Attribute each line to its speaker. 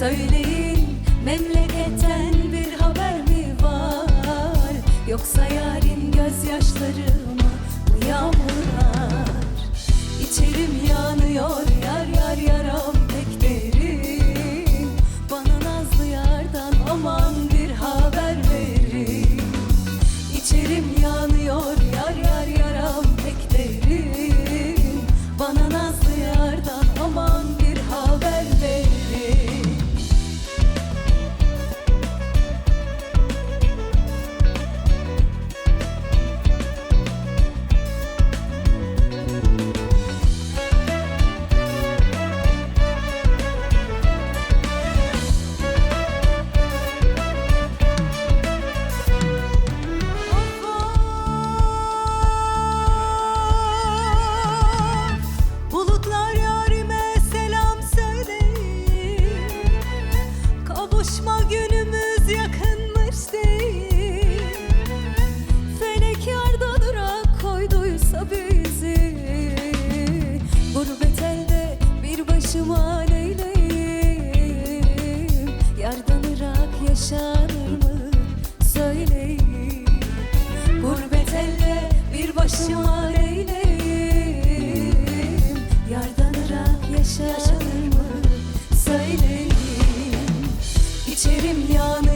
Speaker 1: Söyleyin. Memleketten bir haber mi var? Yoksa Kavuşma günümüz yakınmış değil. Felek yardan ırak koyduysa bizi. Gurbet elde bir başıma neyleyim? Yardan ırak yaşanır mı? Söyleyin. Gurbet elde bir başıma içerim yanı